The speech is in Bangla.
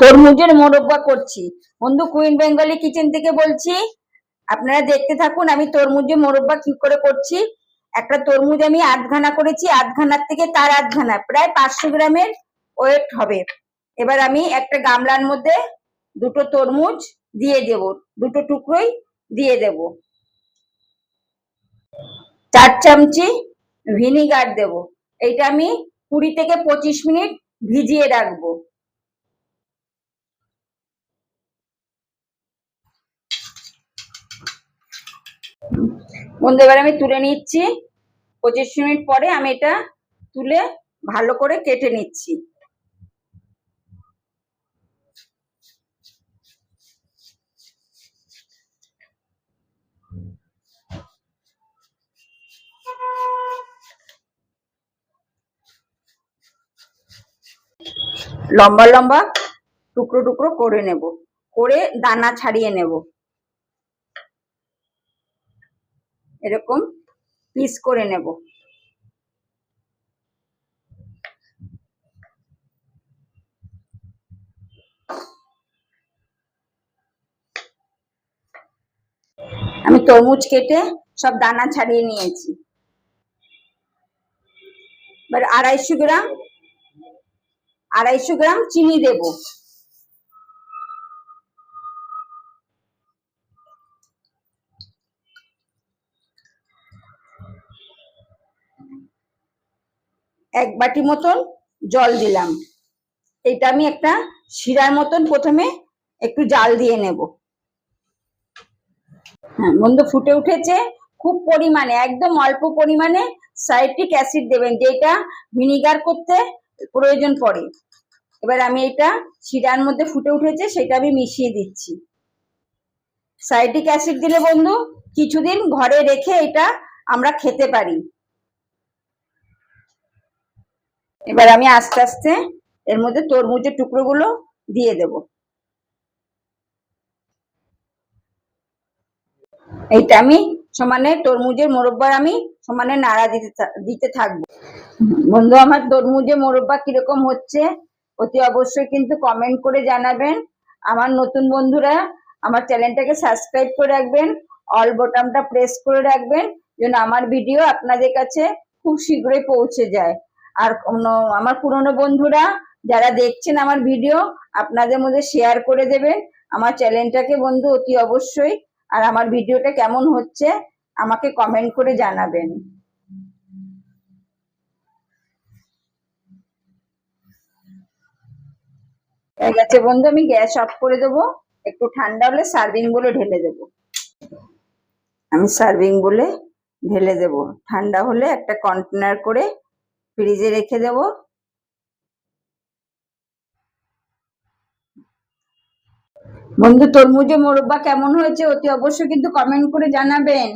তরমুজের মোরব্বা করছি। বন্ধু কুইন বেঙ্গলি কিচেন থেকে বলছি, আপনারা দেখতে থাকুন আমি তরমুজের মোরব্বা কি করে করছি। একটা তরমুজ আমি আধখানা করেছি, আধখানার থেকে তার আধখানা, প্রায় পাঁচশো গ্রামের ওয়েট হবে। এবার আমি একটা গামলার মধ্যে দুটো তরমুজ দিয়ে দেব, দুটো টুকরোই দিয়ে দেব। চার চামচি ভিনিগার দেব। এইটা আমি কুড়ি থেকে পঁচিশ মিনিট ভিজিয়ে রাখব। বন্ধু, এবার আমি তুলে নিচ্ছি। পঁচিশ মিনিট পরে আমি এটা তুলে ভালো করে কেটে নিচ্ছি। লম্বা লম্বা টুকরো টুকরো করে নেব। করে দানা ছাড়িয়ে নেব। এরকম পিস করে নেব। আমি তরমুজ কেটে সব দানা ছাড়িয়ে নিয়েছি। এবার আড়াইশো গ্রাম আড়াইশো গ্রাম চিনি দেব। এক বাটি মতন জল দিলাম। এটা আমি একটা শিরার মতন প্রথমে একটু জাল দিয়ে নেব। হ্যাঁ বন্ধু ফুটে উঠেছে। খুব পরিমাণে, একদম অল্প পরিমাণে সাইট্রিক অ্যাসিড দেবেন, যেটা ভিনিগার করতে প্রয়োজন পড়ে। এবার আমি এটা শিরার মধ্যে ফুটে উঠেছে, সেটা আমি মিশিয়ে দিচ্ছি। সাইট্রিক অ্যাসিড দিলে বন্ধু, কিছুদিন ঘরে রেখে এটা আমরা খেতে পারি। এবার আমি আস্তে আস্তে এর মধ্যে তরমুজের টুকরোগুলো দিয়ে দেব। এইটা আমি সমানে তরমুজের মোরব্বার আমি সমানে নাড়া দিতে দিতে থাকব। বন্ধু, আমার তরমুজের মোরব্বা কীরকম হচ্ছে অতি অবশ্যই কিন্তু কমেন্ট করে জানাবেন। আমার নতুন বন্ধুরা, আমার চ্যানেলটাকে সাবস্ক্রাইব করে রাখবেন অল বোটামটা প্রেস করে রাখবেন, যেন আমার ভিডিও আপনাদের কাছে খুব শীঘ্রই পৌঁছে যায়। আর আমার পুরনো বন্ধুরা যারা দেখছেন আমার ভিডিও আপনাদের মধ্যে শেয়ার করে দেবেন আমার চ্যানেলটাকে বন্ধু, অতি অবশ্যই। আর আমার ভিডিওটা কেমন হচ্ছে, আমাকে কমেন্ট করে জানাবেন। হয়ে গেছে বন্ধু, আমি গ্যাস অফ করে দেবো। একটু ঠান্ডা হলে সার্ভিং বলে ঢেলে দেবো। আমি সার্ভিং বলে ঢেলে দেব। ঠান্ডা হলে একটা কন্টেনার করে ফ্রিজে রেখে দেব। বন্ধু তরমুজে মোরব্বা কেমন হয়েছে অতি অবশ্যই কিন্তু কমেন্ট করে জানাবেন।